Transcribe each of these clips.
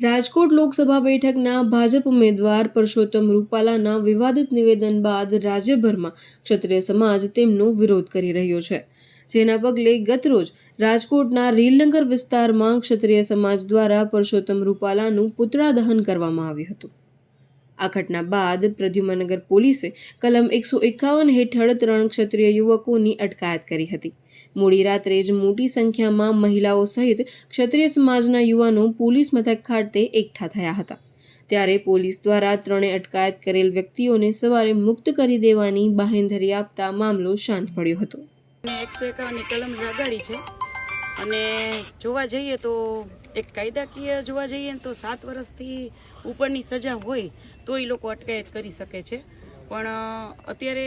રાજકોટ લોકસભા બેઠકના ભાજપ ઉમેદવાર પરસોત્તમ રૂપાલાના વિવાદિત નિવેદન બાદ રાજ્યભરમાં ક્ષત્રિય સમાજ તેમનો વિરોધ કરી રહ્યો છે. જેના પગલે ગતરોજ રાજકોટના રીલનગર વિસ્તારમાં ક્ષત્રિય સમાજ દ્વારા પરસોત્તમ રૂપાલાનું પુતળા દહન કરવામાં આવ્યું હતું. આ ઘટના બાદ પ્રદ્યુમનગર પોલીસે કલમ એકસો એકાવન હેઠળ ત્રણ ક્ષત્રિય યુવકોની અટકાયત કરી હતી. મોડી રાત્રે જ મોટી સંખ્યામાં મહિલાઓ સહિત ક્ષત્રિય સમાજના યુવાનો પોલીસ મથક ખાતે એકઠા થયા હતા. ત્યારે પોલીસ દ્વારા ત્રણે અટકાયત કરેલ વ્યક્તિઓને સવારે મુક્ત કરી દેવાની બાહેંધરી આપતા મામલો શાંત પડ્યો હતો. એકસો એકાવનની કલમ લગાડી છે. અને જોવા જઈએ તો એક કાયદાકીય જોવા જઈએ તો સાત વર્ષથી ઉપરની સજા હોય તો એ લોકો અટકાયત કરી શકે છે. પણ અત્યારે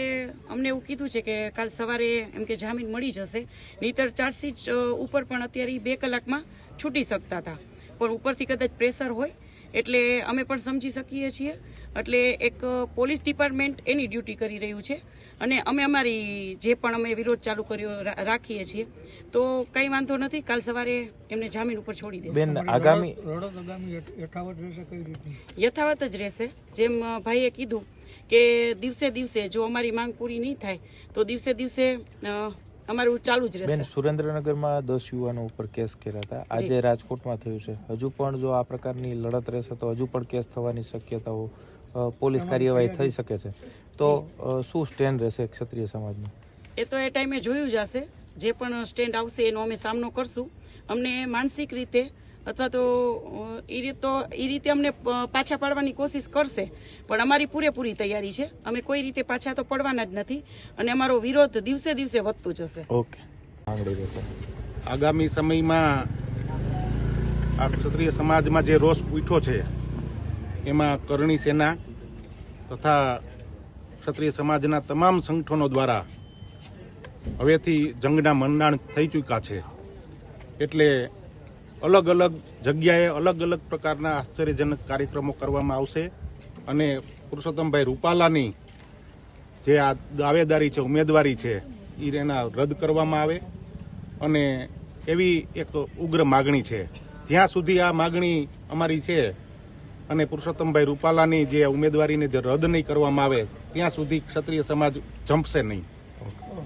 અમને એવું કીધું છે કે કાલ સવારે એમ કે જામીન મળી જશે, નહીતર ચાર્જશીટ ઉપર પણ અત્યારે બે કલાકમાં છૂટી શકતા હતા. પણ ઉપરથી કદાચ પ્રેશર હોય, એટલે અમે પણ સમજી શકીએ છીએ. એટલે એક પોલીસ ડિપાર્ટમેન્ટ એની ડ્યુટી કરી રહ્યું છે. અને અમે અમારી જે પણ અમે વિરોધ ચાલુ કર્યો રાખીએ છીએ તો કંઈ વાંધો નથી. કાલ સવારે એમને જામીન ઉપર છોડી દેશે. બેન આગામી યથાવત રહેશે કઈ રીતની? યથાવત જ રહેશે. જેમ ભાઈએ કીધું કે દિવસે દિવસે જો અમારી માંગ પૂરી નહીં થાય તો દિવસે દિવસે અમારું ચાલુ જ બેન રહેશે. સુરેન્દ્રનગરમાં દસ યુવાનો ઉપર કેસ કર્યા હતા. આજે રાજકોટમાં થયું છે. હજુ પણ જો આ પ્રકારની લડત રહેશે તો હજુ પણ કેસ થવાની શક્યતાઓ પોલીસ કાર્યવાહી થઈ શકે છે. તો શું સ્ટેન્ડ રહેશે ક્ષત્રિય સમાજનું એ તો એ ટાઈમે જોયું જ હશે. જે પણ સ્ટેન્ડ આવશે એનો અમે સામનો કરશું. અમને માનસિક રીતે અથવા તો એ રીત તો એ રીતે અમને પાછા પાડવાની કોશિશ કરશે. પણ અમારી પૂરેપૂરી તૈયારી છે. અમે કોઈ રીતે પાછા તો પડવાના જ નથી અને અમારો વિરોધ દિવસે દિવસે વધતો જશે. ઓકે. આગામી સમયમાં આ ક્ષત્રિય સમાજમાં જે રોષ ઉઠ્યો છે એમાં કરણી સેના તથા ક્ષત્રિય સમાજના તમામ સંગઠનો દ્વારા હવેથી જંગના મંડાણ થઈ ચૂક્યા છે. એટલે અલગ અલગ જગ્યાએ અલગ અલગ પ્રકારના આશ્ચર્યજનક કાર્યક્રમો કરવામાં આવશે. અને પુરુષોત્તમભાઈ રૂપાલાની જે આ દાવેદારી છે, ઉમેદવારી છે એ એના રદ કરવામાં આવે. અને એવી એક ઉગ્ર માગણી છે. જ્યાં સુધી આ માગણી અમારી છે અને પુરુષોત્તમભાઈ રૂપાલાની જે ઉમેદવારીને જે રદ નહીં કરવામાં આવે, ત્યાં સુધી ક્ષત્રિય સમાજ જંપશે નહીં.